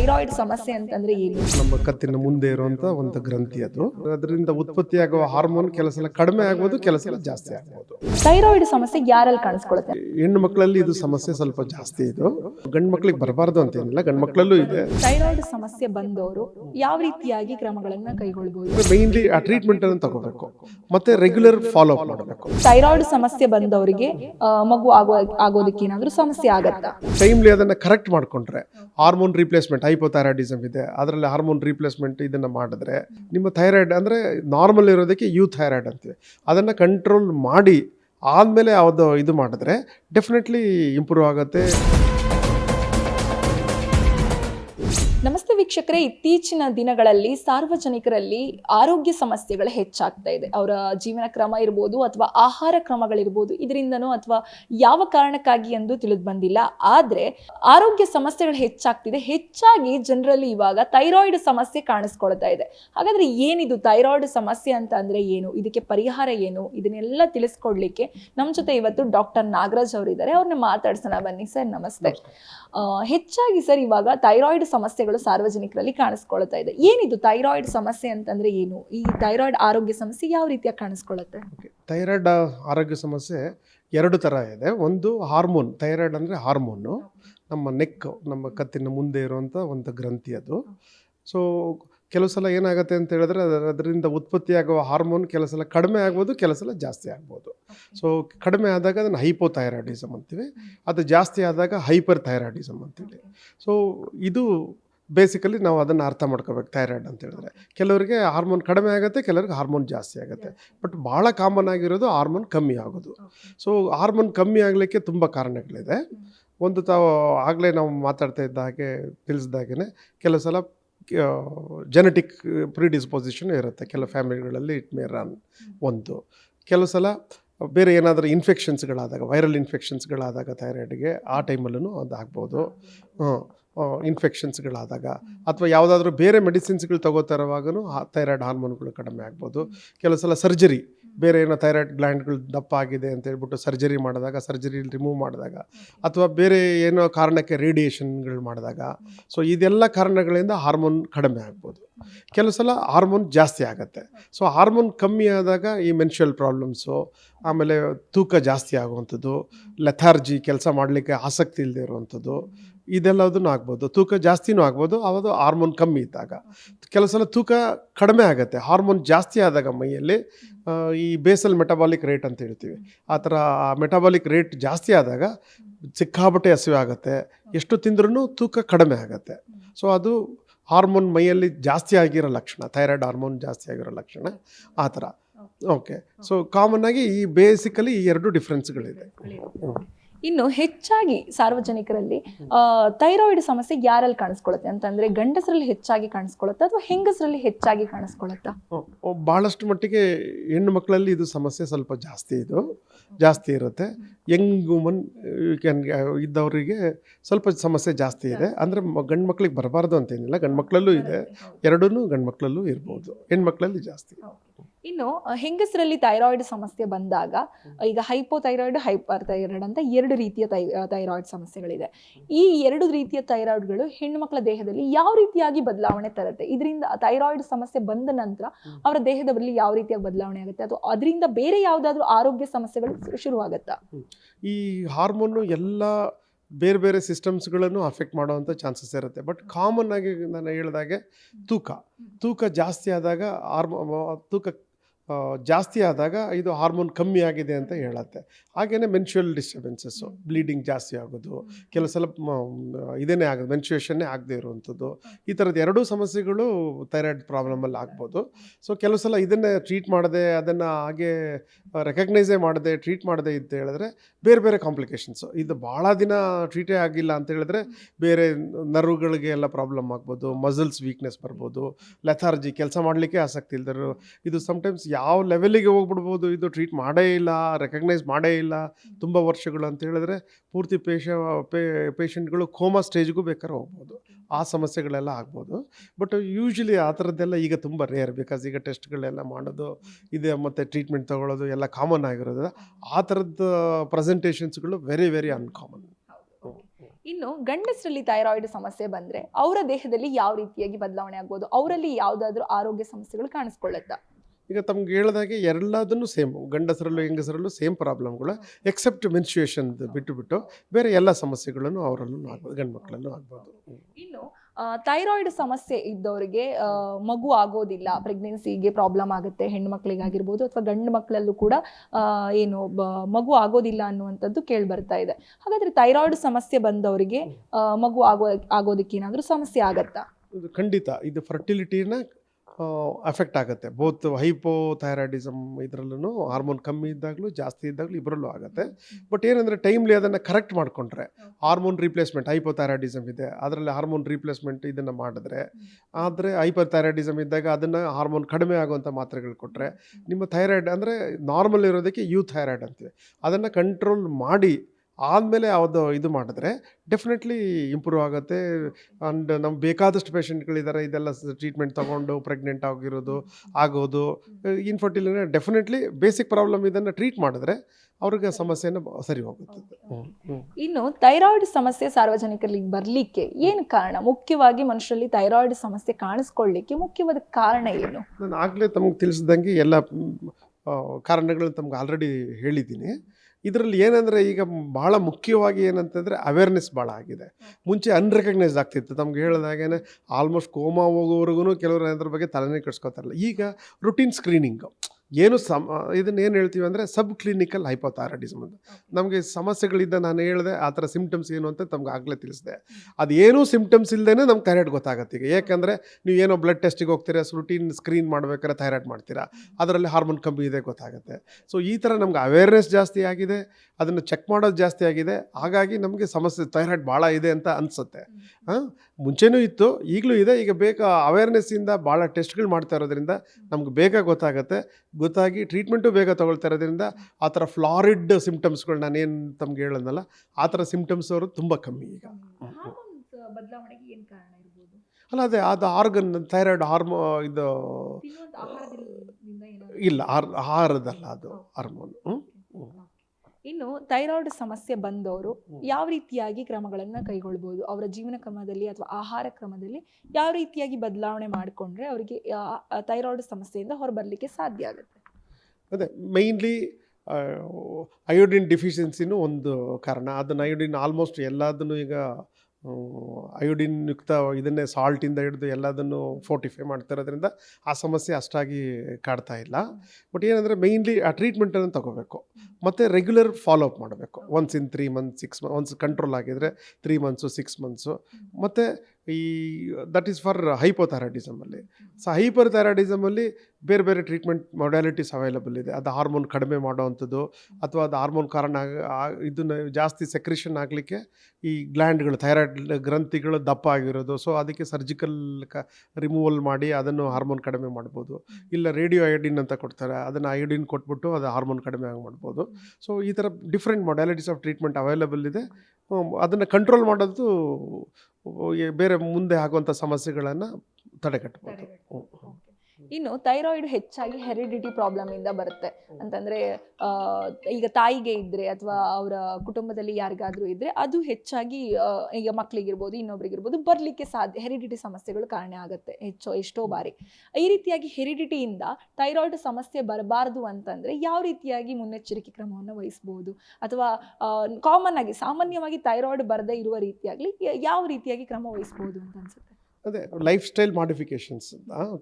ahí ಸಮಸ್ಯೆ ಅಂತಂದ್ರೆ ಏನು? ನಮ್ಮ ಕತ್ತಿನ ಮುಂದೆ ಇರುವಂತ ಒಂದು ಗ್ರಂಥಿ ಅದು. ಅದರಿಂದ ಉತ್ಪತ್ತಿಯಾಗುವ ಹಾರ್ಮೋನ್ ಕೆಲಸ ಎಲ್ಲ ಕಡಿಮೆ ಆಗ್ಬೋದು ಕೆಲಸ ಎಲ್ಲ ಜಾಸ್ತಿ ಆಗ್ಬೋದು. ಥೈರಾಯ್ಡ್ ಸಮಸ್ಯೆ ಯಾರಲ್ಲಿ ಕಾಣಿಸ್ಕೊಳ್ಳುತ್ತೆ ಹೆಣ್ಣು ಮಕ್ಕಳಲ್ಲಿ ಇದು ಸಮಸ್ಯೆ ಸ್ವಲ್ಪ ಜಾಸ್ತಿ ಇದು. ಗಂಡು ಮಕ್ಕಳಿಗೆ ಬರಬಾರ್ದು ಅಂತ ಏನಿಲ್ಲ ಗಂಡು ಮಕ್ಕಳಲ್ಲೂ ಇದೆ. ಥೈರಾಯ್ಡ್ ಸಮಸ್ಯೆ ಬಂದವರು ಯಾವ ರೀತಿಯಾಗಿ ಕ್ರಮಗಳನ್ನ ಕೈಗೊಳ್ಬಹುದು ಮೈನ್ಲಿ ಆ ಟ್ರೀಟ್ಮೆಂಟ್ ಅನ್ನು ತಗೋಬೇಕು. ಮತ್ತೆ ರೆಗ್ಯುಲರ್ ಫಾಲೋ ಅಪ್ ಮಾಡಬೇಕು. ಥೈರಾಯ್ಡ್ ಸಮಸ್ಯೆ ಬಂದವರಿಗೆ ಮಗು ಆಗೋ ಆಗೋದಕ್ಕೆ ಏನಾದ್ರೂ ಸಮಸ್ಯೆ ಆಗತ್ತಾ? ಟೈಮ್ಲಿ ಅದನ್ನ ಕರೆಕ್ಟ್ ಮಾಡ್ಕೊಂಡ್ರೆ ಹಾರ್ಮೋನ್ ರಿಪ್ಲೇಸ್ಮೆಂಟ್ ಹೈಪೋಥೈರಾಯ್ಡಿಸಮ್ ಇದೆ. ಅದರಲ್ಲಿ ಹಾರ್ಮೋನ್ ರೀಪ್ಲೇಸ್ಮೆಂಟ್ ಇದನ್ನು ಮಾಡಿದ್ರೆ ನಿಮ್ಮ ಥೈರಾಯ್ಡ್ ಅಂದರೆ ನಾರ್ಮಲ್ ಇರೋದಕ್ಕೆ ಯೂ ಥೈರಾಯ್ಡ್ ಅಂತೀವಿ. ಅದನ್ನು ಕಂಟ್ರೋಲ್ ಮಾಡಿ ಆದಮೇಲೆ ಅದು ಇದು ಮಾಡಿದ್ರೆ ಡೆಫಿನೆಟ್ಲಿ ಇಂಪ್ರೂವ್ ಆಗುತ್ತೆ. ನಮಸ್ತೆ ವೀಕ್ಷಕರೇ. ಇತ್ತೀಚಿನ ದಿನಗಳಲ್ಲಿ ಸಾರ್ವಜನಿಕರಲ್ಲಿ ಆರೋಗ್ಯ ಸಮಸ್ಯೆಗಳು ಹೆಚ್ಚಾಗ್ತಾ ಇದೆ. ಅವರ ಜೀವನ ಕ್ರಮ ಇರ್ಬೋದು ಅಥವಾ ಆಹಾರ ಕ್ರಮಗಳಿರ್ಬೋದು ಇದರಿಂದನೋ ಅಥವಾ ಯಾವ ಕಾರಣಕ್ಕಾಗಿ ಎಂದು ತಿಳಿದು ಬಂದಿಲ್ಲ. ಆದರೆ ಆರೋಗ್ಯ ಸಮಸ್ಯೆಗಳು ಹೆಚ್ಚಾಗ್ತಿದೆ. ಹೆಚ್ಚಾಗಿ ಜನರಲ್ಲಿ ಇವಾಗ ಥೈರಾಯ್ಡ್ ಸಮಸ್ಯೆ ಕಾಣಿಸ್ಕೊಳ್ತಾ ಇದೆ. ಹಾಗಾದ್ರೆ ಏನಿದು ಥೈರಾಯ್ಡ್ ಸಮಸ್ಯೆ ಅಂತ ಅಂದ್ರೆ ಏನು? ಇದಕ್ಕೆ ಪರಿಹಾರ ಏನು? ಇದನ್ನೆಲ್ಲ ತಿಳಿಸ್ಕೊಡ್ಲಿಕ್ಕೆ ನಮ್ಮ ಜೊತೆ ಇವತ್ತು ಡಾಕ್ಟರ್ ನಾಗರಾಜ್ ಅವರಿದ್ದಾರೆ. ಅವ್ರನ್ನ ಮಾತಾಡ್ಸೋಣ ಬನ್ನಿ ಸರ್. ನಮಸ್ತೆ. ಹೆಚ್ಚಾಗಿ ಸರ್ ಇವಾಗ ಥೈರಾಯ್ಡ್ ಸಮಸ್ಯೆಗಳು ಸಾರ್ವಜನಿಕರಲ್ಲಿ ಕಾಣಿಸ್ಕೊಳ್ತಾ ಇದೆ. ಏನಿದು ಥೈರಾಯ್ಡ್ ಸಮಸ್ಯೆ ಅಂತಂದ್ರೆ ಏನು? ಈ ಥೈರಾಯ್ಡ್ ಆರೋಗ್ಯ ಸಮಸ್ಯೆ ಯಾವ ರೀತಿಯಾಗಿ ಕಾಣಿಸ್ಕೊಳ್ಳುತ್ತೆ ಥೈರಾಯ್ಡ್ ಆರೋಗ್ಯ ಸಮಸ್ಯೆ ಎರಡು ಥರ ಇದೆ. ಒಂದು ಹಾರ್ಮೋನ್ ಥೈರಾಯ್ಡ್ ಅಂದರೆ ಹಾರ್ಮೋನು. ನಮ್ಮ ನೆಕ್ ನಮ್ಮ ಕತ್ತಿನ ಮುಂದೆ ಇರುವಂಥ ಒಂದು ಗ್ರಂಥಿ ಅದು. ಸೊ ಕೆಲವು ಸಲ ಏನಾಗುತ್ತೆ ಅಂತ ಹೇಳಿದ್ರೆ ಅದರ- ಅದರಿಂದ ಉತ್ಪತ್ತಿಯಾಗುವ ಹಾರ್ಮೋನ್ ಕೆಲವು ಸಲ ಕಡಿಮೆ ಆಗ್ಬೋದು ಕೆಲವು ಸಲ ಜಾಸ್ತಿ ಆಗ್ಬೋದು. ಸೊ ಕಡಿಮೆ ಆದಾಗ ಅದನ್ನು ಹೈಪೋಥೈರಾಯ್ಡಿಸಮ್ ಅಂತೀವಿ. ಅದು ಜಾಸ್ತಿ ಆದಾಗ ಹೈಪರ್ ಥೈರಾಯ್ಡಿಸಮ್ ಅಂತೇಳಿ ಸೊ ಇದು ಬೇಸಿಕಲಿ ನಾವು ಅದನ್ನು ಅರ್ಥ ಮಾಡ್ಕೋಬೇಕು ಥೈರಾಯ್ಡ್ ಅಂತ ಹೇಳಿದ್ರೆ. ಕೆಲವರಿಗೆ ಹಾರ್ಮೋನ್ ಕಡಿಮೆ ಆಗುತ್ತೆ ಕೆಲವರಿಗೆ ಹಾರ್ಮೋನ್ ಜಾಸ್ತಿ ಆಗುತ್ತೆ. ಬಟ್ ಭಾಳ ಕಾಮನ್ ಆಗಿರೋದು ಹಾರ್ಮೋನ್ ಕಮ್ಮಿ ಆಗೋದು. ಸೊ ಹಾರ್ಮೋನ್ ಕಮ್ಮಿ ಆಗಲಿಕ್ಕೆ ತುಂಬ ಕಾರಣಗಳಿದೆ. ಒಂದು ತಾವು ಆಗಲೇ ನಾವು ಮಾತಾಡ್ತಾ ಇದ್ದ ಹಾಗೆ ತಿಳಿಸಿದಾಗೆ ಕೆಲವು ಸಲ ಜೆನೆಟಿಕ್ ಪ್ರಿಡಿಸ್ಪೊಸಿಷನ್ ಇರುತ್ತೆ. ಕೆಲವು ಫ್ಯಾಮಿಲಿಗಳಲ್ಲಿ ಇಟ್ ಮೇ ರನ್ ಒಂದು. ಕೆಲವು ಸಲ ಬೇರೆ ಏನಾದರೂ ಇನ್ಫೆಕ್ಷನ್ಸ್ಗಳಾದಾಗ ವೈರಲ್ ಇನ್ಫೆಕ್ಷನ್ಸ್ಗಳಾದಾಗ ಥೈರಾಯ್ಡ್ಗೆ ಆ ಟೈಮಲ್ಲೂ ಅದು ಆಗ್ಬೋದು. ಇನ್ಫೆಕ್ಷನ್ಸ್ಗಳಾದಾಗ ಅಥವಾ ಯಾವುದಾದ್ರೂ ಬೇರೆ ಮೆಡಿಸಿನ್ಸ್ಗಳು ತಗೋತಾ ಇರುವಾಗೂ ಥೈರಾಯ್ಡ್ ಹಾರ್ಮೋನ್ಗಳು ಕಡಿಮೆ ಆಗ್ಬೋದು. ಕೆಲವು ಸಲ ಸರ್ಜರಿ ಬೇರೆ ಏನೋ ಥೈರಾಯ್ಡ್ ಗ್ಲ್ಯಾಂಡ್ಗಳು ದಪ್ಪ ಆಗಿದೆ ಅಂತ ಹೇಳ್ಬಿಟ್ಟು ಸರ್ಜರಿ ಮಾಡಿದಾಗ ಸರ್ಜರಿ ರಿಮೂವ್ ಮಾಡಿದಾಗ, ಅಥವಾ ಬೇರೆ ಏನೋ ಕಾರಣಕ್ಕೆ ರೇಡಿಯೇಷನ್ಗಳು ಮಾಡಿದಾಗ. ಸೊ ಇದೆಲ್ಲ ಕಾರಣಗಳಿಂದ ಹಾರ್ಮೋನ್ ಕಡಿಮೆ ಆಗ್ಬೋದು. ಕೆಲವು ಸಲ ಹಾರ್ಮೋನ್ ಜಾಸ್ತಿ ಆಗುತ್ತೆ. ಸೊ ಹಾರ್ಮೋನ್ ಕಮ್ಮಿ ಆದಾಗ ಈ ಮೆನ್ಷುವಲ್ ಪ್ರಾಬ್ಲಮ್ಸು ಆಮೇಲೆ ತೂಕ ಜಾಸ್ತಿ ಆಗುವಂಥದ್ದು ಲೆಥಾರ್ಜಿ ಕೆಲಸ ಮಾಡಲಿಕ್ಕೆ ಆಸಕ್ತಿ ಇಲ್ಲದೆ ಇರುವಂಥದ್ದು ಇದೆಲ್ಲದನ್ನು ಆಗ್ಬೋದು. ತೂಕ ಜಾಸ್ತಿನೂ ಆಗ್ಬೋದು. ಆವಾಗ ಹಾರ್ಮೋನ್ ಕಮ್ಮಿ ಇದ್ದಾಗ. ಕೆಲವು ಸಲ ತೂಕ ಕಡಿಮೆ ಆಗುತ್ತೆ. ಹಾರ್ಮೋನ್ ಜಾಸ್ತಿ ಆದಾಗ ಮೈಯಲ್ಲಿ ಈ ಬೇಸಲ್ ಮೆಟಬಾಲಿಕ್ ರೇಟ್ ಅಂತ ಹೇಳ್ತೀವಿ. ಆ ಥರ ಮೆಟಬಾಲಿಕ್ ರೇಟ್ ಜಾಸ್ತಿ ಆದಾಗ ಸಿಕ್ಕಾಬಟ್ಟೆ ಹಸಿವೆ ಆಗುತ್ತೆ. ಎಷ್ಟು ತಿಂದ್ರೂ ತೂಕ ಕಡಿಮೆ ಆಗುತ್ತೆ. ಸೊ ಅದು ಹಾರ್ಮೋನ್ ಮೈಯಲ್ಲಿ ಜಾಸ್ತಿ ಆಗಿರೋ ಲಕ್ಷಣ. ಥೈರಾಯ್ಡ್ ಹಾರ್ಮೋನ್ ಜಾಸ್ತಿ ಆಗಿರೋ ಲಕ್ಷಣ. ಆ ಥರ. ಓಕೆ. ಸೊ ಕಾಮನ್ ಆಗಿ ಈ ಬೇಸಿಕಲಿ ಈ ಎರಡು ಡಿಫ್ರೆನ್ಸ್ಗಳಿದೆ. ಇನ್ನು ಹೆಚ್ಚಾಗಿ ಸಾರ್ವಜನಿಕರಲ್ಲಿ ಥೈರಾಯ್ಡ್ ಸಮಸ್ಯೆ ಯಾರಲ್ಲಿ ಕಾಣಿಸ್ಕೊಳ್ಳುತ್ತೆ ಅಂತಂದ್ರೆ ಗಂಡಸರಲ್ಲಿ ಹೆಚ್ಚಾಗಿ ಕಾಣಿಸ್ಕೊಳ್ಳುತ್ತಾ ಅಥವಾ ಹೆಂಗಸರಲ್ಲಿ ಹೆಚ್ಚಾಗಿ ಕಾಣಿಸ್ಕೊಳ್ಳುತ್ತಾ ಬಹಳಷ್ಟು ಮಟ್ಟಿಗೆ ಹೆಣ್ಣು ಮಕ್ಕಳಲ್ಲಿ ಇದು ಸಮಸ್ಯೆ ಸ್ವಲ್ಪ ಜಾಸ್ತಿ ಇದು, ಜಾಸ್ತಿ ಇರುತ್ತೆ. ಯಂಗ್ ವುಮನ್ ಕ್ಯಾನ್ ಇದ್ದವರಿಗೆ ಸ್ವಲ್ಪ ಸಮಸ್ಯೆ ಜಾಸ್ತಿ ಇದೆ. ಅಂದರೆ ಗಂಡು ಮಕ್ಳಿಗೆ ಬರಬಾರ್ದು ಅಂತೇನಿಲ್ಲ. ಗಂಡು ಮಕ್ಕಳಲ್ಲೂ ಇದೆ. ಎರಡೂ ಗಂಡು ಮಕ್ಕಳಲ್ಲೂ ಇರ್ಬೋದು. ಹೆಣ್ಮಕ್ಳಲ್ಲಿ ಜಾಸ್ತಿ. ಇನ್ನು ಹೆಂಗಸರಲ್ಲಿ ಥೈರಾಯ್ಡ್ ಸಮಸ್ಯೆ ಬಂದಾಗ ಈಗ ಹೈಪೋಥೈರಾಯ್ಡ್ ಹೈಪರ್ ಥೈರಾಯ್ಡ್ ಅಂತ ಎರಡು ರೀತಿಯ ಥೈ ಥೈರಾಯ್ಡ್ ಸಮಸ್ಯೆಗಳಿದೆ. ಈ ಎರಡು ರೀತಿಯ ಥೈರಾಯ್ಡ್ಗಳು ಹೆಣ್ಣು ಮಕ್ಕಳ ದೇಹದಲ್ಲಿ ಯಾವ ರೀತಿಯಾಗಿ ಬದಲಾವಣೆ ತರುತ್ತೆ? ಇದರಿಂದ ಥೈರಾಯ್ಡ್ ಸಮಸ್ಯೆ ಬಂದ ನಂತರ ಅವರ ದೇಹದಲ್ಲಿ ಯಾವ ರೀತಿಯಾಗಿ ಬದಲಾವಣೆ ಆಗುತ್ತೆ? ಅಥವಾ ಅದರಿಂದ ಬೇರೆ ಯಾವುದಾದ್ರೂ ಆರೋಗ್ಯ ಸಮಸ್ಯೆಗಳು ಶುರುವಾಗುತ್ತಾ? ಈ ಹಾರ್ಮೋನು ಎಲ್ಲ ಬೇರೆ ಬೇರೆ ಸಿಸ್ಟಮ್ಸ್ಗಳನ್ನು ಅಫೆಕ್ಟ್ ಮಾಡೋವಂಥ ಚಾನ್ಸಸ್ ಇರುತ್ತೆ. ಬಟ್ ಕಾಮನ್ ಆಗಿ ನಾನು ಹೇಳಿದಾಗೆ ತೂಕ. ತೂಕ ಜಾಸ್ತಿ ಆದಾಗ ಹಾರ್ಮೋ ತೂಕ ಜಾಸ್ತಿ ಆದಾಗ ಇದು ಹಾರ್ಮೋನ್ ಕಮ್ಮಿ ಆಗಿದೆ ಅಂತ ಹೇಳುತ್ತೆ. ಹಾಗೆಯೇ ಮೆನ್ಶುಯಲ್ ಡಿಸ್ಟರ್ಬೆನ್ಸಸ್ಸು ಬ್ಲೀಡಿಂಗ್ ಜಾಸ್ತಿ ಆಗೋದು ಕೆಲವು ಸಲ ಇದೇನೇ ಆಗೋದು ಮೆನ್ಶುಯೇಷನ್ನೇ ಆಗದೆ ಇರುವಂಥದ್ದು. ಈ ಥರದ ಎರಡೂ ಸಮಸ್ಯೆಗಳು ಥೈರಾಯ್ಡ್ ಪ್ರಾಬ್ಲಮಲ್ಲಿ ಆಗ್ಬೋದು. ಸೊ ಕೆಲವು ಸಲ ಇದನ್ನೇ ಟ್ರೀಟ್ ಮಾಡದೆ ಅದನ್ನು ಹಾಗೆ ರೆಕಗ್ನೈಸೇ ಮಾಡದೆ ಟ್ರೀಟ್ ಮಾಡದೆ ಅಂತ ಹೇಳಿದ್ರೆ ಬೇರೆ ಬೇರೆ ಕಾಂಪ್ಲಿಕೇಶನ್ಸು ಇದು ಭಾಳ ದಿನ ಟ್ರೀಟೇ ಆಗಿಲ್ಲ ಅಂತ ಹೇಳಿದ್ರೆ ಬೇರೆ ನರ್ವ್ಗಳಿಗೆ ಎಲ್ಲ ಪ್ರಾಬ್ಲಮ್ ಆಗ್ಬೋದು ಮಸಲ್ಸ್ ವೀಕ್ನೆಸ್ ಬರ್ಬೋದು ಲೆಥಾರ್ಜಿ ಕೆಲಸ ಮಾಡಲಿಕ್ಕೆ ಆಸಕ್ತಿ ಇಲ್ದರು ಇದು ಸಮ್ಟೈಮ್ಸ್ ಯಾವ ಲೆವೆಲಿಗೆ ಹೋಗ್ಬಿಡ್ಬೋದು? ಇದು ಟ್ರೀಟ್ ಮಾಡೇ ಇಲ್ಲ ರೆಕಗ್ನೈಸ್ ಮಾಡೇ ಇಲ್ಲ. ತುಂಬ ವರ್ಷಗಳು ಅಂತ ಹೇಳಿದ್ರೆ ಪೂರ್ತಿ ಪೇಶ ಪೇ ಪೇಷಂಟ್ಗಳು ಕೋಮಾ ಸ್ಟೇಜ್ಗೂ ಬೇಕಾದ್ರೆ ಹೋಗ್ಬೋದು. ಆ ಸಮಸ್ಯೆಗಳೆಲ್ಲ ಆಗ್ಬೋದು. ಬಟ್ ಯೂಶ್ವಲಿ ಆ ಥರದ್ದೆಲ್ಲ ಈಗ ತುಂಬ ರೇರ್ ಬಿಕಾಸ್ ಈಗ ಟೆಸ್ಟ್ಗಳೆಲ್ಲ ಮಾಡೋದು ಇದೆ ಮತ್ತು ಟ್ರೀಟ್ಮೆಂಟ್ ತೊಗೊಳ್ಳೋದು ಎಲ್ಲ ಕಾಮನ್ ಆಗಿರೋದು ಆ ಥರದ್ದು ಪ್ರೆಸೆಂಟೇಷನ್ಸ್ಗಳು ವೆರಿ ವೆರಿ ಅನ್ಕಾಮನ್ ಇನ್ನು ಗಂಡಸರಲ್ಲಿ ಥೈರಾಯ್ಡ್ ಸಮಸ್ಯೆ ಬಂದರೆ ಅವರ ದೇಹದಲ್ಲಿ ಯಾವ ರೀತಿಯಾಗಿ ಬದಲಾವಣೆ ಆಗ್ಬೋದು? ಅವರಲ್ಲಿ ಯಾವುದಾದ್ರೂ ಆರೋಗ್ಯ ಸಮಸ್ಯೆಗಳು ಕಾಣಿಸ್ಕೊಳ್ಳುತ್ತಾ? ಈಗ ತಮ್ಗೆ ಹೇಳ್ದಾಗೆ ಎಲ್ಲದನ್ನು ಸೇಮ್ ಗಂಡಸರಲ್ಲೂ ಹೆಂಗಸರಲ್ಲೂ ಸೇಮ್ ಪ್ರಾಬ್ಲಮ್ಗಳು ಎಕ್ಸೆಪ್ಟ್ ಮೆನ್ಸ್ಯುಯೇಷನ್ ಬಿಟ್ಟುಬಿಟ್ಟು ಬಿಟ್ಟು ಬೇರೆ ಎಲ್ಲ ಸಮಸ್ಯೆಗಳನ್ನು ಅವರಲ್ಲೂ ಆಗ್ಬೋದು ಗಂಡು ಮಕ್ಕಳಲ್ಲೂ ಆಗ್ಬೋದು. ಇನ್ನು ಥೈರಾಯ್ಡ್ ಸಮಸ್ಯೆ ಇದ್ದವರಿಗೆ ಮಗು ಆಗೋದಿಲ್ಲ ಪ್ರೆಗ್ನೆನ್ಸಿಗೆ ಪ್ರಾಬ್ಲಮ್ ಆಗುತ್ತೆ ಹೆಣ್ಣು ಮಕ್ಕಳಿಗಾಗಿರ್ಬೋದು ಅಥವಾ ಗಂಡು ಮಕ್ಕಳಲ್ಲೂ ಕೂಡ ಏನು ಮಗು ಆಗೋದಿಲ್ಲ ಅನ್ನುವಂಥದ್ದು ಕೇಳಿ ಬರ್ತಾ ಇದೆ. ಹಾಗಾದ್ರೆ ಥೈರಾಯ್ಡ್ ಸಮಸ್ಯೆ ಬಂದವರಿಗೆ ಮಗು ಆಗೋ ಆಗೋದಕ್ಕೆ ಏನಾದರೂ ಸಮಸ್ಯೆ ಆಗತ್ತಾ? ಇದು ಖಂಡಿತ ಇದು ಫರ್ಟಿಲಿಟಿನ ಅಫೆಕ್ಟ್ ಆಗುತ್ತೆ. ಬೋತ್ ಹೈಪೋ ಥೈರಾಯ್ಡಿಸಮ್ ಇದರಲ್ಲೂ ಹಾರ್ಮೋನ್ ಕಮ್ಮಿ ಇದ್ದಾಗಲೂ ಜಾಸ್ತಿ ಇದ್ದಾಗಲೂ ಇಬ್ಬರಲ್ಲೂ ಆಗುತ್ತೆ. ಬಟ್ ಏನಂದರೆ ಟೈಮ್ಲಿ ಅದನ್ನು ಕರೆಕ್ಟ್ ಮಾಡಿಕೊಂಡ್ರೆ ಹಾರ್ಮೋನ್ ರೀಪ್ಲೇಸ್ಮೆಂಟ್ ಹೈಪೋಥೈರಾಯ್ಡಿಸಮ್ ಇದೆ. ಅದರಲ್ಲಿ ಹಾರ್ಮೋನ್ ರೀಪ್ಲೇಸ್ಮೆಂಟ್ ಇದನ್ನು ಮಾಡಿದ್ರೆ ಆದರೆ ಹೈಪರ್ ಥೈರಾಯ್ಡಿಸಮ್ ಇದ್ದಾಗ ಅದನ್ನು ಹಾರ್ಮೋನ್ ಕಡಿಮೆ ಆಗುವಂಥ ಮಾತ್ರೆಗಳು ಕೊಟ್ಟರೆ ನಿಮ್ಮ ಥೈರಾಯ್ಡ್ ಅಂದರೆ ನಾರ್ಮಲ್ ಇರೋದಕ್ಕೆ ಯು ಥೈರಾಯ್ಡ್ ಅಂತೀವಿ. ಅದನ್ನು ಕಂಟ್ರೋಲ್ ಮಾಡಿ ಆದಮೇಲೆ ಅದು ಇದು ಮಾಡಿದ್ರೆ ಡೆಫಿನೆಟ್ಲಿ ಇಂಪ್ರೂವ್ ಆಗುತ್ತೆ. ಆ್ಯಂಡ್ ನಮ್ಗೆ ಬೇಕಾದಷ್ಟು ಪೇಷೆಂಟ್ಗಳಿದ್ದಾರೆ ಇದೆಲ್ಲ ಟ್ರೀಟ್ಮೆಂಟ್ ತೊಗೊಂಡು ಪ್ರೆಗ್ನೆಂಟ್ ಆಗಿರೋದು ಆಗೋದು ಇನ್ಫರ್ಟಿಲಿನ ಡೆಫಿನೆಟ್ಲಿ ಬೇಸಿಕ್ ಪ್ರಾಬ್ಲಮ್ ಇದನ್ನು ಟ್ರೀಟ್ ಮಾಡಿದ್ರೆ ಅವ್ರಿಗೆ ಸಮಸ್ಯೆನ ಸರಿ ಹೋಗುತ್ತೆ. ಇನ್ನು ಥೈರಾಯ್ಡ್ ಸಮಸ್ಯೆ ಸಾರ್ವಜನಿಕರಿಗೆ ಬರಲಿಕ್ಕೆ ಏನು ಕಾರಣ? ಮುಖ್ಯವಾಗಿ ಮನುಷ್ಯರಲ್ಲಿ ಥೈರಾಯ್ಡ್ ಸಮಸ್ಯೆ ಕಾಣಿಸ್ಕೊಳ್ಳಿಕ್ಕೆ ಮುಖ್ಯವಾದ ಕಾರಣ ಏನು? ನಾನು ಆಗಲೇ ತಮಗೆ ತಿಳಿಸಿದಂಗೆ ಎಲ್ಲ ಕಾರಣಗಳನ್ನು ತಮ್ಗೆ ಆಲ್ರೆಡಿ ಹೇಳಿದ್ದೀನಿ. ಇದರಲ್ಲಿ ಏನಂದರೆ ಈಗ ಭಾಳ ಮುಖ್ಯವಾಗಿ ಏನಂತಂದರೆ ಅವೇರ್ನೆಸ್ ಭಾಳ ಆಗಿದೆ. ಮುಂಚೆ ಅನ್ರೆಕಗ್ನೈಸ್ ಆಗ್ತಿತ್ತು. ತಮ್ಗೆ ಹೇಳಿದಾಗೇನೆ ಆಲ್ಮೋಸ್ಟ್ ಕೋಮಾ ಹೋಗೋವರೆಗೂ ಕೆಲವರು ಅದ್ರ ಬಗ್ಗೆ ತಲೆನೇ ಕೆಡ್ಸ್ಕೊತಾರಲ್ಲ ಈಗ ರುಟೀನ್ ಸ್ಕ್ರೀನಿಂಗು ಏನು ಸಮ ಇದನ್ನ ಏನು ಹೇಳ್ತೀವಿ ಅಂದರೆ ಸಬ್ ಕ್ಲಿನಿಕಲ್ ಹೈಪೋಥೈರಾಯ್ಡಿಸಮ್ ಅಂತ ನಮಗೆ ಸಮಸ್ಯೆಗಳಿದ್ದ ನಾನು ಹೇಳಿದೆ ಆ ಥರ ಸಿಮ್ಟಮ್ಸ್ ಏನು ಅಂತ ತಮ್ಗೆ ಆಗಲೇ ತಿಳಿಸಿದೆ. ಅದೇನೂ ಸಿಮ್ಟಮ್ಸ್ ಇಲ್ಲದೇ ನಮ್ಗೆ ಥೈರಾಯ್ಡ್ ಗೊತ್ತಾಗುತ್ತೆ ಈಗ. ಏಕೆಂದರೆ ನೀವು ಏನೋ ಬ್ಲಡ್ ಟೆಸ್ಟಿಗೆ ಹೋಗ್ತೀರಾ ರುಟೀನ್ ಸ್ಕ್ರೀನ್ ಮಾಡ್ಬೇಕಾದ್ರೆ ಥೈರಾಯ್ಡ್ ಮಾಡ್ತೀರಾ. ಅದರಲ್ಲಿ ಹಾರ್ಮೋನ್ ಕಮ್ಮಿ ಇದೆ ಗೊತ್ತಾಗುತ್ತೆ. ಸೊ ಈ ಥರ ನಮ್ಗೆ ಅವೇರ್ನೆಸ್ ಜಾಸ್ತಿ ಆಗಿದೆ ಅದನ್ನು ಚೆಕ್ ಮಾಡೋದು ಜಾಸ್ತಿ ಆಗಿದೆ. ಹಾಗಾಗಿ ನಮಗೆ ಸಮಸ್ಯೆ ಥೈರಾಯ್ಡ್ ಭಾಳ ಇದೆ ಅಂತ ಅನಿಸುತ್ತೆ. ಹಾಂ? ಮುಂಚೆನೂ ಇತ್ತು ಈಗಲೂ ಇದೆ. ಈಗ ಬೇಗ ಅವೇರ್ನೆಸ್ಸಿಂದ ಭಾಳ ಟೆಸ್ಟ್ಗಳು ಮಾಡ್ತಾ ಇರೋದ್ರಿಂದ ನಮ್ಗೆ ಬೇಗ ಗೊತ್ತಾಗುತ್ತೆ. ಗೊತ್ತಾಗಿ ಟ್ರೀಟ್ಮೆಂಟು ಬೇಗ ತೊಗೊಳ್ತಾ ಇರೋದ್ರಿಂದ ಆ ಥರ ಫ್ಲಾರಿಡ್ ಸಿಮ್ಟಮ್ಸ್ಗಳು ನಾನೇನು ತಮ್ಗೆ ಹೇಳೋದಲ್ಲ ಆ ಥರ ಸಿಂಪ್ಟಮ್ಸ್ ಅವರು ತುಂಬ ಕಮ್ಮಿ ಈಗ. ಅಲ್ಲ ಅದೇ ಅದು ಆರ್ಗನ್ ಥೈರಾಯ್ಡ್ ಹಾರ್ಮೋ ಇದು ಇಲ್ಲ ಆರ್ ಆಹಾರದಲ್ಲ ಅದು ಹಾರ್ಮೋನ್ ಹ್ಞೂ ಇನ್ನು ಥೈರಾಯ್ಡ್ ಸಮಸ್ಯೆ ಬಂದವರು ಯಾವ ರೀತಿಯಾಗಿ ಕ್ರಮಗಳನ್ನು ಕೈಗೊಳ್ಬೋದು? ಅವರ ಜೀವನ ಕ್ರಮದಲ್ಲಿ ಅಥವಾ ಆಹಾರ ಕ್ರಮದಲ್ಲಿ ಯಾವ ರೀತಿಯಾಗಿ ಬದಲಾವಣೆ ಮಾಡಿಕೊಂಡ್ರೆ ಅವರಿಗೆ ಥೈರಾಯ್ಡ್ ಸಮಸ್ಯೆಯಿಂದ ಹೊರಬರಲಿಕ್ಕೆ ಸಾಧ್ಯ ಆಗುತ್ತೆ? ಅದೇ ಮೈನ್ಲಿ ಅಯೋಡಿನ್ ಡಿಫಿಷಿಯನ್ಸಿನೂ ಒಂದು ಕಾರಣ. ಅದನ್ನು ಅಯೋಡಿನ್ ಆಲ್ಮೋಸ್ಟ್ ಎಲ್ಲದನ್ನು ಈಗ ಅಯೋಡಿನ್ ಯುಕ್ತ ಇದನ್ನೇ ಸಾಲ್ಟಿಂದ ಹಿಡಿದು ಎಲ್ಲದನ್ನು ಫೋರ್ಟಿಫೈ ಮಾಡ್ತಿರೋದ್ರಿಂದ ಆ ಸಮಸ್ಯೆ ಅಷ್ಟಾಗಿ ಕಾಡ್ತಾ ಇಲ್ಲ. ಬಟ್ ಏನಂದರೆ ಮೇಯ್ನ್ಲಿ ಆ ಟ್ರೀಟ್ಮೆಂಟನ್ನು ತಗೋಬೇಕು. ಮತ್ತು ರೆಗ್ಯುಲರ್ ಫಾಲೋ ಅಪ್ ಮಾಡಬೇಕು once in three months six once control ಆಗಿದ್ರೆ ತ್ರೀ ಮಂತ್ಸು ಸಿಕ್ಸ್ ಮಂತ್ಸು ಮತ್ತು ಈ ದಟ್ ಈಸ್ ಫಾರ್ ಹೈಪೋಥೈರಾಯ್ಡಿಸಮಲ್ಲಿ ಸೊ ಹೈಪರ್ ಥೈರಾಯ್ಡಿಸಮಲ್ಲಿ ಬೇರೆ ಬೇರೆ ಟ್ರೀಟ್ಮೆಂಟ್ ಮೊಡ್ಯಾಲಿಟೀಸ್ ಅವೈಲಬಲ್ ಇದೆ. ಅದು ಹಾರ್ಮೋನ್ ಕಡಿಮೆ ಮಾಡೋವಂಥದ್ದು ಅಥವಾ ಅದು ಹಾರ್ಮೋನ್ ಕಾರಣ ಇದನ್ನ ಜಾಸ್ತಿ ಸೆಕ್ರೇಷನ್ ಆಗಲಿಕ್ಕೆ ಈ ಗ್ಲ್ಯಾಂಡ್ಗಳು ಥೈರಾಯ್ಡ್ ಗ್ರಂಥಿಗಳು ದಪ್ಪ ಆಗಿರೋದು. ಸೊ ಅದಕ್ಕೆ ಸರ್ಜಿಕಲ್ ಕ ರಿಮೂವಲ್ ಮಾಡಿ ಅದನ್ನು ಹಾರ್ಮೋನ್ ಕಡಿಮೆ ಮಾಡ್ಬೋದು. ಇಲ್ಲ ರೇಡಿಯೋ ಅಯೋಡಿನ್ ಅಂತ ಕೊಡ್ತಾರೆ. ಅದನ್ನು ಅಯೋಡಿನ್ ಕೊಟ್ಬಿಟ್ಟು ಅದು ಹಾರ್ಮೋನ್ ಕಡಿಮೆ ಆಗಿ ಮಾಡ್ಬೋದು ಸೊ ಈ ಥರ different modalities of treatment available ಇದೆ. ಅದನ್ನು ಕಂಟ್ರೋಲ್ ಮಾಡೋದು ಬೇರೆ ಮುಂದೆ ಆಗುವಂಥ ಸಮಸ್ಯೆಗಳನ್ನು ತಡೆಗಟ್ಟಬಹುದು. ಇನ್ನು ಥೈರಾಯ್ಡ್ ಹೆಚ್ಚಾಗಿ ಹೆರಿಡಿಟಿ ಪ್ರಾಬ್ಲಮ್ ಇಂದ ಬರುತ್ತೆ. ಅಂತಂದ್ರೆ ಈಗ ತಾಯಿಗೆ ಇದ್ರೆ ಅಥವಾ ಅವರ ಕುಟುಂಬದಲ್ಲಿ ಯಾರಿಗಾದ್ರೂ ಇದ್ರೆ ಅದು ಹೆಚ್ಚಾಗಿ ಈಗ ಮಕ್ಕಳಿಗಿರ್ಬೋದು ಇನ್ನೊಬ್ರಿಗಿರ್ಬೋದು ಬರ್ಲಿಕ್ಕೆ ಸಾಧ್ಯ ಹೆರಿಡಿಟಿ ಸಮಸ್ಯೆಗಳು ಕಾರಣ ಆಗುತ್ತೆ ಹೆಚ್ಚು ಎಷ್ಟೋ ಬಾರಿ. ಈ ರೀತಿಯಾಗಿ ಹೆರಿಡಿಟಿಯಿಂದ ಥೈರಾಯ್ಡ್ ಸಮಸ್ಯೆ ಬರಬಾರದು ಅಂತಂದ್ರೆ ಯಾವ ರೀತಿಯಾಗಿ ಮುನ್ನೆಚ್ಚರಿಕೆ ಕ್ರಮವನ್ನು ವಹಿಸಬಹುದು ಅಥವಾ ಕಾಮನ್ ಆಗಿ ಸಾಮಾನ್ಯವಾಗಿ ಥೈರಾಯ್ಡ್ ಬರದೇ ಇರುವ ರೀತಿಯಾಗಲಿ ಯಾವ ರೀತಿಯಾಗಿ ಕ್ರಮ ವಹಿಸಬಹುದು ಅಂತ ಅನ್ಸುತ್ತೆ? ಅದೇ ಲೈಫ್ ಸ್ಟೈಲ್ ಮಾಡಿಫಿಕೇಷನ್ಸ್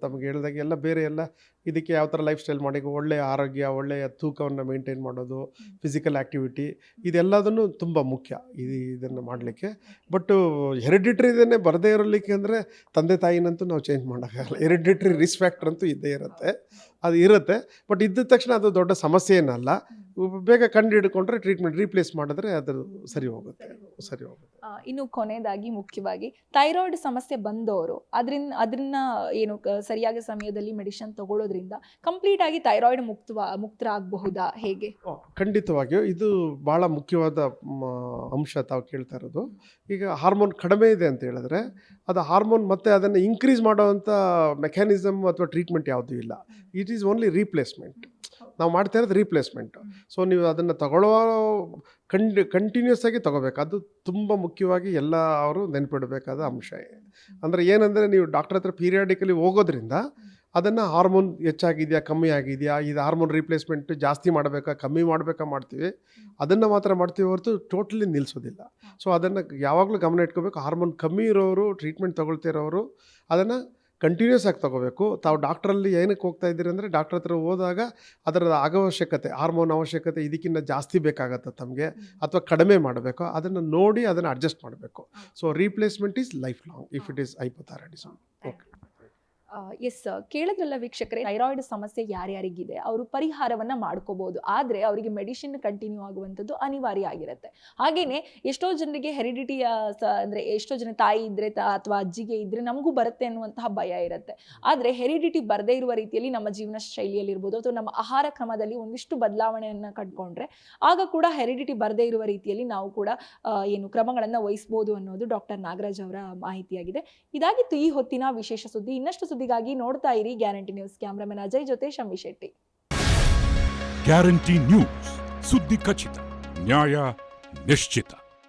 ತಮಗೆ ಹೇಳಿದಾಗ ಎಲ್ಲ ಬೇರೆ ಎಲ್ಲ ಇದಕ್ಕೆ ಯಾವ ಥರ ಲೈಫ್ ಸ್ಟೈಲ್ ಮಾಡಿ ಒಳ್ಳೆಯ ಆರೋಗ್ಯ ಒಳ್ಳೆಯ ತೂಕವನ್ನು ಮೇಂಟೈನ್ ಮಾಡೋದು ಫಿಸಿಕಲ್ ಆ್ಯಕ್ಟಿವಿಟಿ ಇದೆಲ್ಲದನ್ನು ತುಂಬ ಮುಖ್ಯ ಇದು ಇದನ್ನು ಮಾಡಲಿಕ್ಕೆ. ಬಟ್ ಹೆರಿಡಿಟ್ರಿ ಇದನ್ನೇ ಬರದೇ ಇರಲಿಕ್ಕೆ ಅಂದರೆ ತಂದೆ ತಾಯಿನಂತೂ ನಾವು ಚೇಂಜ್ ಮಾಡೋಕ್ಕಾಗಲ್ಲ. ಹೆರಿಡಿಟ್ರಿ ರಿಸ್ಕ್ ಫ್ಯಾಕ್ಟರ್ ಅಂತೂ ಇದ್ದೇ ಇರುತ್ತೆ. ಅದು ಇರುತ್ತೆ. ಬಟ್ ಇದ್ದ ತಕ್ಷಣ ಅದು ದೊಡ್ಡ ಸಮಸ್ಯೆ ಏನಲ್ಲ ಬೇಗ ಕಂಡು ಹಿಡ್ಕೊಂಡ್ರೆ ಟ್ರೀಟ್ಮೆಂಟ್ ರೀಪ್ಲೇಸ್ ಮಾಡಿದ್ರೆ ಅದು ಸರಿ ಹೋಗುತ್ತೆ. ಸರಿ ಹೋಗುತ್ತೆ. ಇನ್ನು ಕೊನೆಯದಾಗಿ ಮುಖ್ಯವಾಗಿ ಥೈರಾಯ್ಡ್ ಸಮಸ್ಯೆ ಬಂದವರು ಅದರಿಂದ ಅದನ್ನ ಏನು ಸರಿಯಾದ ಸಮಯದಲ್ಲಿ ಮೆಡಿಸಿನ್ ತಗೊಳ್ಳೋದ್ರಿಂದ ಕಂಪ್ಲೀಟ್ ಆಗಿ ಥೈರಾಯ್ಡ್ ಮುಕ್ತರ ಮುಕ್ತರಾಗಬಹುದಾ ಹೇಗೆ? ಖಂಡಿತವಾಗಿಯೂ ಇದು ಭಾಳ ಮುಖ್ಯವಾದ ಅಂಶ ತಾವು ಕೇಳ್ತಾ ಇರೋದು. ಈಗ ಹಾರ್ಮೋನ್ ಕಡಿಮೆ ಇದೆ ಅಂತ ಹೇಳಿದ್ರೆ ಅದು ಹಾರ್ಮೋನ್ ಮತ್ತೆ ಅದನ್ನು ಇನ್ಕ್ರೀಸ್ ಮಾಡೋವಂಥ ಮೆಕ್ಯಾನಿಸಮ್ ಅಥವಾ ಟ್ರೀಟ್ಮೆಂಟ್ ಯಾವುದೂ ಇಲ್ಲ. ಇಟ್ ಈಸ್ ಓನ್ಲಿ ರೀಪ್ಲೇಸ್ಮೆಂಟ್ ನಾವು ಮಾಡ್ತಾ ಇರೋದು ರೀಪ್ಲೇಸ್ಮೆಂಟ್ ಸೊ ನೀವು ಅದನ್ನು ತಗೊಳ್ಳೋ ಕಂಡ್ ಕಂಟಿನ್ಯೂಸ್ ಆಗಿ ತಗೋಬೇಕು. ಅದು ತುಂಬ ಮುಖ್ಯವಾಗಿ ಎಲ್ಲ ಅವರು ನೆನಪಿಡಬೇಕಾದ ಅಂಶ. ಅಂದರೆ ಏನಂದರೆ ನೀವು ಡಾಕ್ಟರ್ ಹತ್ರ ಪೀರಿಯಾಡಿಕಲಿ ಹೋಗೋದ್ರಿಂದ ಅದನ್ನು ಹಾರ್ಮೋನ್ ಹೆಚ್ಚಾಗಿದೆಯಾ ಕಮ್ಮಿ ಆಗಿದೆಯಾ ಇದು ಹಾರ್ಮೋನ್ ರೀಪ್ಲೇಸ್ಮೆಂಟ್ ಜಾಸ್ತಿ ಮಾಡಬೇಕಾ ಕಮ್ಮಿ ಮಾಡಬೇಕಾ ಮಾಡ್ತೀವಿ. ಅದನ್ನು ಮಾತ್ರ ಮಾಡ್ತೀವಿ ಹೊರತು ಟೋಟಲಿ ನಿಲ್ಲಿಸೋದಿಲ್ಲ ಸೊ ಅದನ್ನು ಯಾವಾಗಲೂ ಗಮನ ಇಟ್ಕೋಬೇಕು. ಹಾರ್ಮೋನ್ ಕಮ್ಮಿ ಇರೋರು ಟ್ರೀಟ್ಮೆಂಟ್ ತೊಗೊಳ್ತಿರೋರು ಅದನ್ನು ಕಂಟಿನ್ಯೂಸ್ ಆಗಿ ತಗೋಬೇಕು. ತಾವು ಡಾಕ್ಟ್ರಲ್ಲಿ ಏನಕ್ಕೆ ಹೋಗ್ತಾ ಇದ್ದೀರಿ ಅಂದರೆ ಡಾಕ್ಟ್ರ್ ಹತ್ರ ಹೋದಾಗ ಅದರ ಅವಶ್ಯಕತೆ ಹಾರ್ಮೋನ್ ಅವಶ್ಯಕತೆ ಇದಕ್ಕಿಂತ ಜಾಸ್ತಿ ಬೇಕಾಗತ್ತೆ ತಮಗೆ ಅಥವಾ ಕಡಿಮೆ ಮಾಡಬೇಕು. ಅದನ್ನು ನೋಡಿ ಅದನ್ನು ಅಡ್ಜಸ್ಟ್ ಮಾಡಬೇಕು. So replacement is lifelong if it is hypothyroidism okay yes ಕೇಳಿದ್ರಲ್ಲ ವೀಕ್ಷಕರೇ ಥೈರಾಯ್ಡ್ ಸಮಸ್ಯೆ ಯಾರ್ಯಾರಿಗಿದೆ? ಅವರು ಪರಿಹಾರವನ್ನ ಮಾಡ್ಕೋಬಹುದು ಆದ್ರೆ ಅವರಿಗೆ ಮೆಡಿಸಿನ್ ಕಂಟಿನ್ಯೂ ಆಗುವಂಥದ್ದು ಅನಿವಾರ್ಯ ಆಗಿರುತ್ತೆ. ಹಾಗೇನೆ ಎಷ್ಟೋ ಜನರಿಗೆ ಹೆರಿಡಿಟಿಯ ಅಂದ್ರೆ ಎಷ್ಟೋ ಜನ ತಾಯಿ ಇದ್ರೆ ಅಥವಾ ಅಜ್ಜಿಗೆ ಇದ್ರೆ ನಮಗೂ ಬರುತ್ತೆ ಅನ್ನುವಂತಹ ಭಯ ಇರುತ್ತೆ. ಆದ್ರೆ ಹೆರಿಡಿಟಿ ಬರದೇ ಇರುವ ರೀತಿಯಲ್ಲಿ ನಮ್ಮ ಜೀವನ ಶೈಲಿಯಲ್ಲಿ ಇರ್ಬೋದು ಅಥವಾ ನಮ್ಮ ಆಹಾರ ಕ್ರಮದಲ್ಲಿ ಒಂದಿಷ್ಟು ಬದಲಾವಣೆಯನ್ನ ಕಟ್ಕೊಂಡ್ರೆ ಆಗ ಕೂಡ ಹೆರಿಡಿಟಿ ಬರದೇ ಇರುವ ರೀತಿಯಲ್ಲಿ ನಾವು ಕೂಡ ಏನು ಕ್ರಮಗಳನ್ನು ವಹಿಸ್ಬೋದು ಅನ್ನೋದು ಡಾಕ್ಟರ್ ನಾಗರಾಜ್ ಅವರ ಮಾಹಿತಿಯಾಗಿದೆ. ಇದಾಗಿತ್ತು ಈ ಹೊತ್ತಿನ ವಿಶೇಷ ಸುದ್ದಿ. ಇನ್ನಷ್ಟು ಸುದ್ದಿಗಾಗಿ ನೋಡ್ತಾ ಇರಿ ಗ್ಯಾರಂಟಿ ನ್ಯೂಸ್ ಕ್ಯಾಮ್ರಾಮನ್ ಅಜಯ್ ಜೊತೆ ಶಮಿ ಶೆಟ್ಟಿ. ಗ್ಯಾರಂಟಿ ನ್ಯೂಸ್ ಸುದ್ದಿ ಖಚಿತ, ನ್ಯಾಯ ನಿಶ್ಚಿತ.